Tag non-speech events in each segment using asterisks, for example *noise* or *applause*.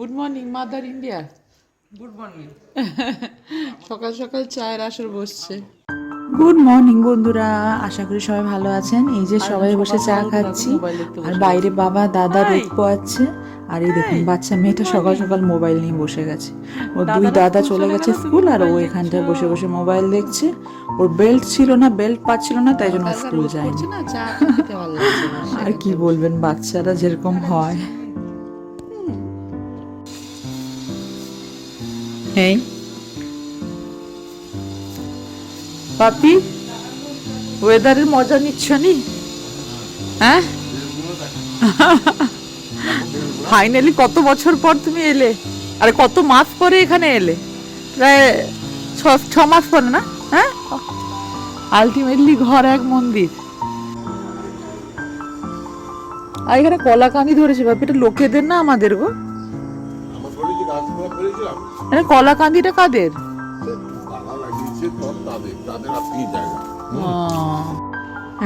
Good morning mother India good morning সকাল সকাল চায়ের আসর বসছে। গুড মর্নিং বন্ধুরা। আশা করি সবাই ভালো আছেন। এই যে সবাই বসে চা খাচ্ছি। আর বাইরে বাবা দাদা রোদ পোয়াচ্ছে আর এই দেখুন বাচ্চা মেয়েটা সকাল সকাল মোবাইল নিয়ে বসে গেছে। ওর দুই দাদা চলে গেছে স্কুল আর ও এখানটায় বসে বসে মোবাইল দেখছে। ওর বেল্ট ছিল না বেল্ট পাচ্ছিল না তাই জন্য স্কুল যায়নি। *laughs* আর কি বলবেন বাচ্চারা যেরকম হয়। এই পাপি ওয়েদারের মজা নিচ্ছ নি? হ্যাঁ? *laughs* ফাইনালি কত বছর পর তুমি এলে? আরে কত মাস পরে এখানে এলে? প্রায় ছ ছ মাস পরে না? হ্যাঁ? আলটিমেটলি ঘর এক মন্দির। আর এখানে কলা কাঁদি ধরেছে, বাপি, এটা লোকেদের না আমাদের গো? মানে কলা কাঁদিটা কাদের? আহ,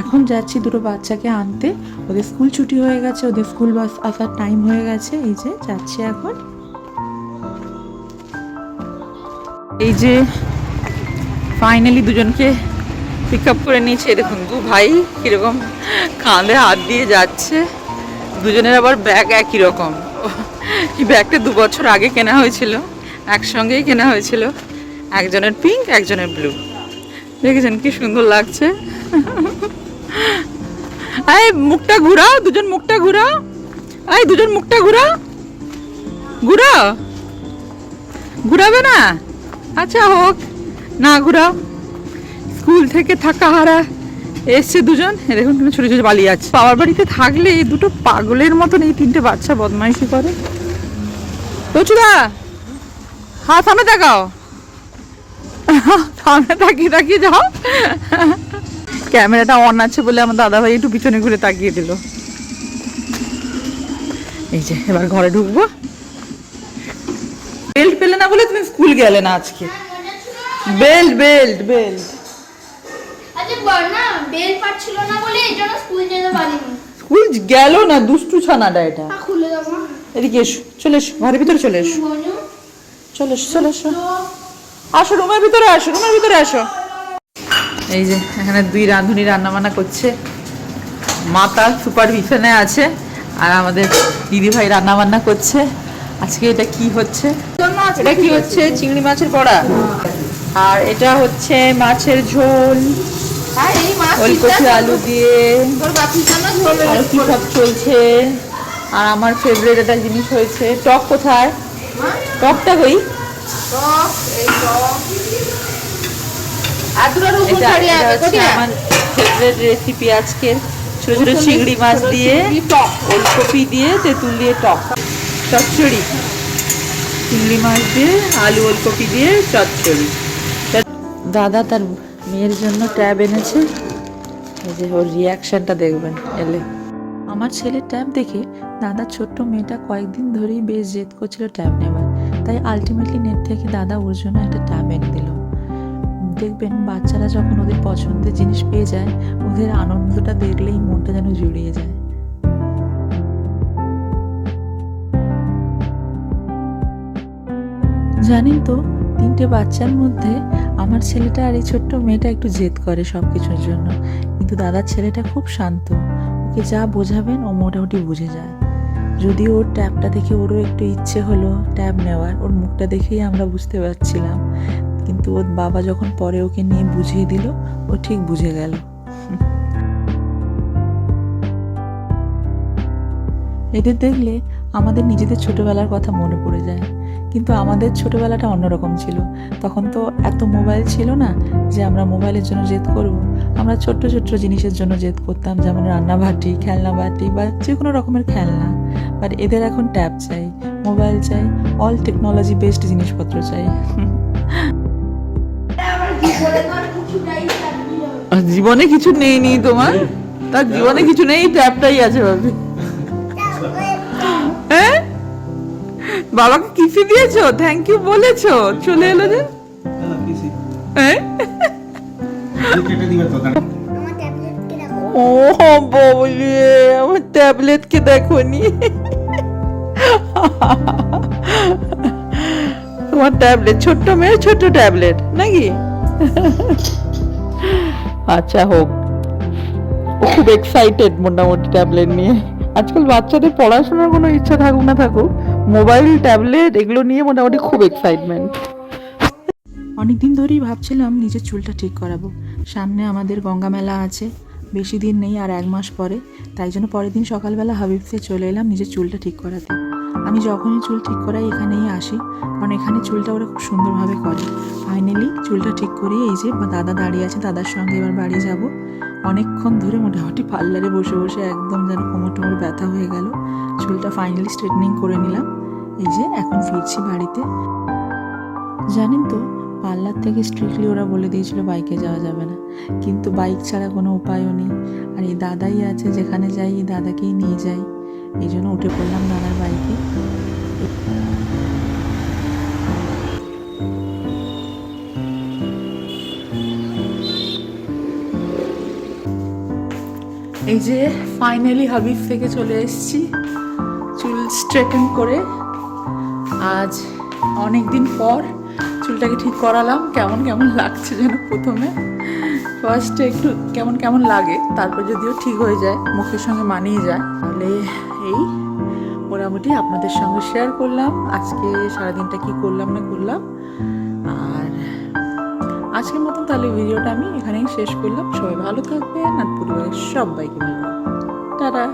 এখন যাচ্ছি দুটো বাচ্চাকে আনতে। ওদের স্কুল ছুটি হয়ে গেছে ওদের স্কুল বাস আসার টাইম হয়ে গেছে। এই যে যাচ্ছি এখন। এই যে ফাইনালি দুজনকে পিক আপ করে নিয়েছে। দেখুন দু ভাই কীরকম কাঁধে হাত দিয়ে যাচ্ছে। দুজনের আবার ব্যাগ একই রকম। এই ব্যাগটা দু বছর আগে কেনা হয়েছিল। একসঙ্গেই কেনা হয়েছিল। একজনের পিঙ্ক একজনের ব্লু দেখেছেন কি সুন্দর লাগছে? এই, মুখটা ঘুরাও, দুজন মুখটা ঘুরাও। এই, দুজন মুখটা ঘুরাও। ঘুরাও। ঘুরাবে না? আচ্ছা হোক, না ঘুরাও। স্কুল থেকে থাকা হারা এসছে দুজন। দেখুন ছোটো ছোটো পালিয়ে আছে। বাবার বাড়িতে থাকলে এই দুটো পাগলের মতন এই তিনটে বাচ্চা বদমাইশি করে। রচুদা হ্যাঁ সামনে দেখাও সামনে তাকিয়ে তাকিয়ে যাও। ক্যামেরাটা অন আছে বলে আমার দাদা ভাই একটু পিছনে ঘুরে তাকিয়ে দিল। এই যে এবার ঘরে ঢুকবো। বেল্ট পেলে না বলে তুমি স্কুল গেলে না আজকে। Belt belt belt. আচ্ছা স্কুল গেল না দুষ্টু ছানাটা এটা। খুলে দাও এদিকে এসো চলে এসো ঘরের ভিতরে চলে এসো। চলে এসো চলে এসো। আসো রুমের ভিতরে আসো রুমের ভিতরে আসো। এই যে এখানে দুই রাঁধুনি রান্না বান্না করছে মাতা সুপারভিশনে আছে আর আমাদের দিদি ভাই রান্না বান্না করছে। আজকে এটা কি হচ্ছে? এটা কি হচ্ছে? চিংড়ি মাছের বড়া। আর এটা হচ্ছে মাছের ঝোল। ওলকপি আলু দিয়ে। আর কি সব চলছে। আর আমার ফেভারিট একটা জিনিস হয়েছে টক কোথায়? টকটা কই? আমার ফেভারিট রেসিপি আজকের ছোট ছোট চিংড়ি মাছ দিয়ে ওলকপি দিয়ে তেঁতুল দিয়ে টক। চচ্চড়ি। চিংড়ি মাছ দিয়ে আলু ওলকপি দিয়ে চচ্চড়ি। দাদা তার মেয়ের জন্য ট্যাব এনেছে। এই যে ওর রিয়াকশনটা দেখবেন এলে। আমার ছেলের ট্যাব দেখে দাদার ছোট্ট মেয়েটা কয়েকদিন ধরেই বেশ জেদ করছিল ট্যাব নেবার। তাই আলটিমেটলি নেট থেকে দাদা ওর জন্য একটা ট্যাব এনে দিল। দেখবেন বাচ্চারা যখন ওদের পছন্দের জিনিস পেয়ে যায়, ওদের আনন্দটা দেখলেই মনটা যেন জুড়িয়ে যায়। জানেন তো, তিনটে বাচ্চার মধ্যে আমার ছেলেটা আর এই ছোট্ট মেয়েটা একটু জেদ করে সব কিছুর জন্য। কিন্তু দাদার ছেলেটা খুব শান্ত। ওকে যা বোঝাবেন ও মোটামুটি বুঝে যায়। যদিও ওর ট্যাবটা দেখে ওরও একটু ইচ্ছে হলো ট্যাব নেওয়ার, ওর মুখটা দেখেই আমরা বুঝতে পারছিলাম। কিন্তু ওর বাবা যখন পরে ওকে নিয়ে বুঝিয়ে দিল, ও ঠিক বুঝে গেল। এদের দেখলে আমাদের নিজেদের ছোটবেলার কথা মনে পড়ে যায়। কিন্তু আমাদের ছোটবেলাটা অন্যরকম ছিল। তখন তো এত মোবাইল ছিল না যে আমরা মোবাইলের জন্য জেদ করব। আমরা ছোট্ট ছোট্ট জিনিসের জন্য জেদ করতাম, যেমন রান্না বাটি খেলনা বাটি বা যে কোনো রকমের খেলনা। বাট এদের এখন ট্যাব চাই মোবাইল চাই অল টেকনোলজি বেসড জিনিসপত্র চাই। জীবনে কিছু নেই নি তোমার? তার জীবনে কিছু নেই ট্যাবটাই আছে ভাবি। বাবাকে কিসি দিয়েছ? থ্যাংক ইউ বলেছ। চলে এলো যে। হ্যাঁ ও বলি আমার ট্যাবলেটকে দেখো। নি তোমার ট্যাবলেট ছোট্ট মেয়ের ছোট্ট ট্যাবলেট নাকি? আচ্ছা হোক। ও খুব এক্সাইটেড মোটামুটি ট্যাবলেট নিয়ে। আজকাল বাচ্চাদের পড়াশোনার কোনো ইচ্ছা থাকুক না থাকুক মোবাইল, ট্যাবলেট, এগুলো নিয়ে মোটামুটি খুব এক্সাইটমেন্ট অনেক দিন ধরেই ভাবছিলাম নিজের চুলটা ঠিক করাবো। সামনে আমাদের গঙ্গা মেলা আছে। বেশি দিন নেই আর এক মাস পরে। তাই জন্য পরের দিন সকালবেলা হাবিবসে চলে এলাম নিজের চুলটা ঠিক করাতে। আমি যখনই চুল ঠিক করাই এখানেই আসি। কারণ এখানে চুলটা ওরা খুব সুন্দরভাবে করে। ফাইনালি চুলটা ঠিক করিয়ে এই যে দাদা দাঁড়িয়ে আছে, দাদার সঙ্গে এবার বাড়ি যাব। অনেকক্ষণ ধরে মোটামুটি পার্লারে বসে বসে একদম যেন কোমর টোমর ব্যথা হয়ে গেল। চুলটা ফাইনালি স্ট্রেটনিং করে নিলাম। এই যে এখন ফিরছি বাড়িতে। জানেন তো পার্লার থেকে স্ট্রিক্টলি ওরা বলে দিয়েছিল বাইকে যাওয়া যাবে না। কিন্তু বাইক ছাড়া কোনো উপায়ও নেই। আর এই দাদাই আছে, যেখানে যাই, এই দাদাকেই নিয়ে যাই। এই জন্য উঠে পড়লাম দাদার বাইকে এই যে ফাইনালি হাবিব থেকে চলে এসেছি, চুল স্ট্রেটেন করে। আজ অনেক দিন পর চুলটাকে ঠিক করালাম, কেমন কেমন লাগছে যেন প্রথমে। ফার্স্টে একটু কেমন কেমন লাগে, তারপর যদিও ঠিক হয়ে যায়, মুখের সঙ্গে মানিয়ে যায়, তাহলে এই মোটামুটি আপনাদের সঙ্গে শেয়ার করলাম। আজকে সারাদিনটা কি করলাম না করলাম। আর আজকের মতন তাহলে ভিডিওটা আমি এখানেই শেষ করলাম। সবাই ভালো থাকবে আর পরিবারের সবাইকে ভালো টাটা।